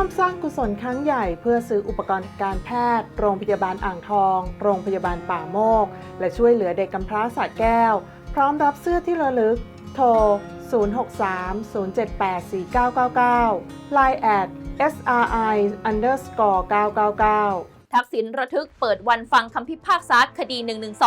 ร่วมสร้างกุศลครั้งใหญ่เพื่อซื้ออุปกรณ์การแพทย์ โรงพยาบาลอ่างทอง โรงพยาบาลป่าโมก และช่วยเหลือเด็กกำพร้าสระแก้ว พร้อมรับเสื้อที่ระลึก โทร 063-078-4999 Line at SRI underscore 999 ทักษิณระทึกเปิดวันฟังคำพิพากษาคดี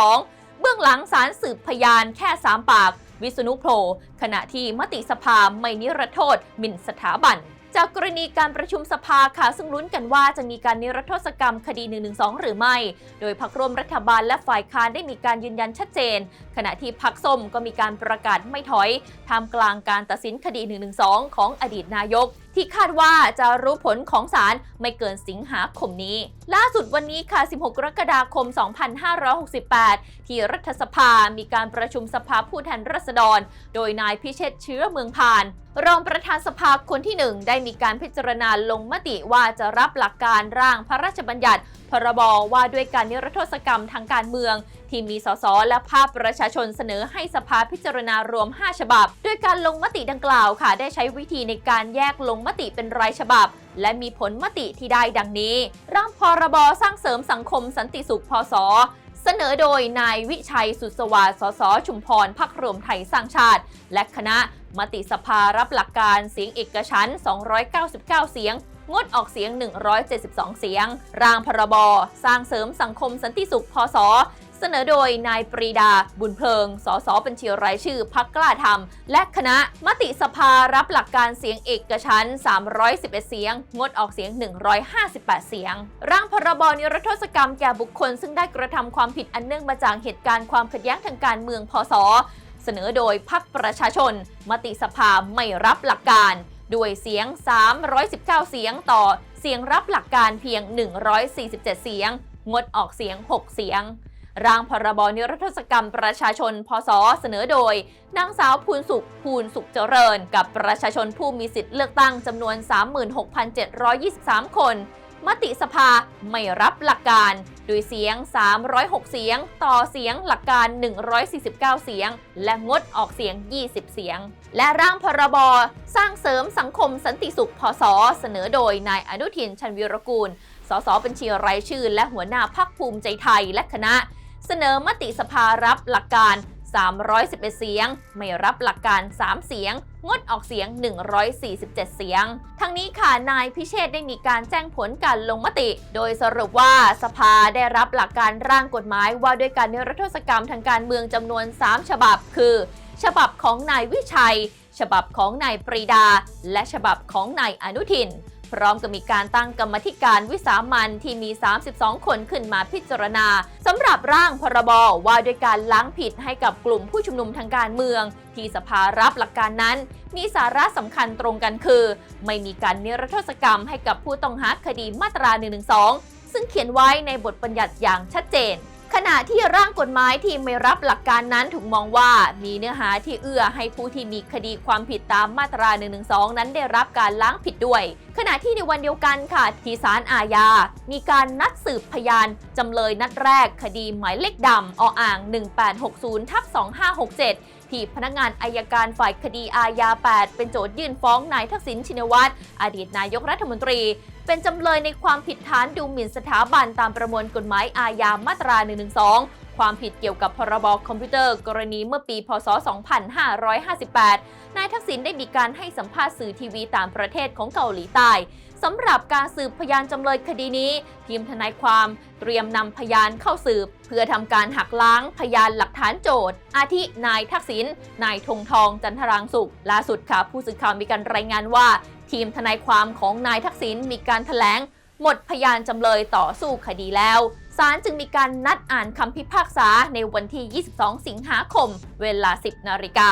112 เบื้องหลังสารสืบพยานแค่ 3 ปาก วิษณุโผล่ขณะที่มติสภาไม่นิรโทษหมิ่นสถาบัน จากกรณีการประชุมสภาค่ะ ซึ่งลุ้นกันว่าจะมีการนิรโทษกรรมคดี 112 หรือไม่ โดยพักร่วมรัฐบาลและฝ่ายค้านได้มีการยืนยันชัดเจน ขณะที่พักส้มก็มีการประกาศไม่ถอยท่ามกลางการตัดสินคดี 112 ของอดีตนายกที่คาดว่าจะรู้ผลของศาลไม่เกินสิงหาคมนี้ ล่าสุดวันนี้ค่ะ 16 กรกฎาคม 2568 ที่รัฐสภา มีการประชุมสภาผู้แทนราษฎร โดยนายพิเชษเชื้อเมืองพาน รองประธานสภาคนที่หนึ่งได้มีการพิจารณาลงมติว่าจะรับหลักการร่างพระราชบัญญัติ พรบว่าด้วยการนิรโทษกรรมทางการเมือง ที่มีสสและภาพประชาชนเสนอให้สภาพิจารณารวม 5 ฉบับ ด้วยการลงมติดังกล่าวค่ะ ได้ใช้วิธีในการแยกลงมติเป็นรายฉบับ และมีผลมติที่ได้ดังนี้ ร่างพรบสร้างเสริมสังคมสันติสุขพศเสนอโดยนายวิชัยสุสวัสดิ์สสชุมพรพักรวมไทยสร้างชาติ และคณะมติสภารับหลักการเสียงเอกฉันท์299 เสียง งดออกเสียง 172 เสียง ร่างพรบ สร้างเสริมสังคมสันติสุข พศ เสนอโดยนายปรีดา บุญเพลิง สสบัญชีรายชื่อพักกล้าทำและคณะมติสภารับหลักการเสียงเอกฉัน311 เสียง งดออกเสียง 158 เสียง ร่างพรบนิรโทษกรรมแก่บุคคล ซึ่งได้กระทำความผิดอันเนื่องมาจากเหตุการณ์ความขัดแย้งทางการเมือง พศ เสนอโดยพรรคประชาชน มติสภาไม่รับหลักการ ด้วยเสียง 319 เสียงต่อเสียงรับหลักการเพียง 147 เสียง งดออกเสียง 6 เสียง ร่างพรบนิรโทษกรรมประชาชน พศ เสนอโดย นางสาวภูนสุข ภูนสุขเจริญ กับประชาชนผู้มีสิทธิ์เลือกตั้งจำนวน 36,723 คน มติสภาไม่รับหลักการ โดยเสียง 306 เสียง ต่อเสียงหลักการ 149 เสียง และงดออกเสียง 20 เสียง และร่างพรบสร้างเสริมสังคมสันติสุขพศเสนอโดยนายอนุทินชันวีรกูล สสบัญชีรายชื่อ และหัวหน้าพักภูมิใจไทยและคณะ เสนอมติสภารับหลักการ 311 เสียง ไม่รับหลักการ 3 เสียง งดออกเสียง 147 เสียง ทั้งนี้ค่ะนายพิเชษได้มีการแจ้งผลการลงมติ โดยสรุปว่าสภาได้รับหลักการร่างกฎหมายว่าด้วยการนิรโทษกรรมทางการเมืองจำนวน 3 ฉบับ คือ ฉบับของนายวิชัย ฉบับของนายปรีดา และฉบับของนายอนุทิน พร้อมกับมีการตั้งกรรมธิการวิสามันที่มี 32 คนขึ้นมาพิจารณาสำหรับร่างพรบว่าด้วยการล้างผิดให้กับกลุ่มผู้ชุมนุมทางการเมือง ที่สภารับหลักการนั้น มีสาระสำคัญตรงกันคือ ไม่มีการนิรโทษกรรมให้กับผู้ต้องหาคดีมาตรา112ซึ่งเขียนไว้ในบทบัญญัติอย่างชัดเจน ณะที่ร่างกฎหมายที่ไม่รับหลักการนั้นถูกมองว่ามีเนื้อหาที่เอื้อให้ผู้ที่มีคดีความผิดตามมาตรา 112 นั้นได้รับการล้างผิดด้วย ขณะที่ในวันเดียวกันค่ะที่ศาลอาญา มีการนัดสืบพยานจำเลยนัดแรกคดีหมายเลขดำออ่าง 1860ทับ2567 ที่พนักงานอายการฝ่ายคดีอาญา 8 เป็นโจทยื่นฟ้องนายทักษิณชินวัตรอดีตนายกรัฐมนตรี เป็นจำเลยในความผิดฐานดูหมิ่นสถาบันตามประมวลกฎหมายอาญามาตรา 112 ความผิดเกี่ยวกับพรบคอมพิวเตอร์ กรณีเมื่อปี พศ 2558 นายทักษิณได้มีการให้สัมภาษณ์สื่อทีวีต่างประเทศของเกาหลีใต้สำหรับการสืบพยานจำเลยคดีนี้ ทีมทนายความเตรียมนำพยานเข้าสืบ เพื่อทำการหักล้างพยานหลักฐานโจทย์ อาทินายทักษิณนายธงทองจันทรางสุขล่าสุดค่ะ ผู้สื่อข่าวมีการรายงานว่า ทีมทนายความของนายทักษิณมีการถแถลง หมดพยานจำเลยต่อสู้คดีแล้วศาลจึงมีการนัดอ่านคำพิพากษาในวันที่ 22 สิงหาคม เวลา 10 นาฬิกา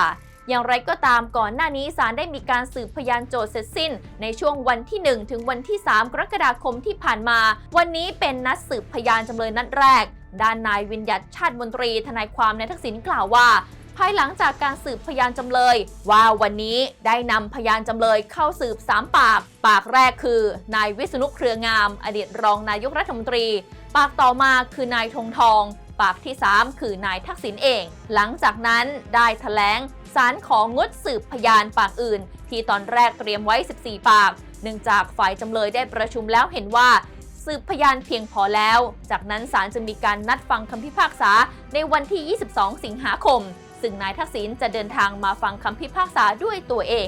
อย่างไรก็ตามก่อนหน้านี้ศาลได้มีการสืบพยานโจทย์เสร็จสิ้น ในช่วงวันที่ 1 ถึงวันที่ 3 กรกฎาคมที่ผ่านมา วันนี้เป็นนัดสืบพยานจำเลยนัดแรก ด้านนายวิญญัตชาติมนตรีทนายความในายทักษิณกล่าวว่าภายหลังจากการสืบพยานจำเลย ว่าวันนี้ได้นำพยานจำเลยเข้าสืบ 3 ปาก ปากแรกคือนายวิษณุเครืองาม อดีตรองนายกรัฐมนตรี ปากต่อมาคือนายธงทอง ปากที่ 3 คือนายทักษิณเอง หลังจากนั้นได้ถแถลง ศาลของงดสืบพยานปากอื่น ที่ตอนแรกเตรียมไว้ 14 ปาก เนื่องจากฝ่ายจำเลยได้ประชุมแล้วเห็นว่า สืบพยานเพียงพอแล้ว จากนั้นศาลจะมีการนัดฟังคำพิพากษาในวันที่ 22 สิงหาคม ซึ่งนายทักษิณจะเดินทางมาฟังคำพิพากษาด้วยตัวเอง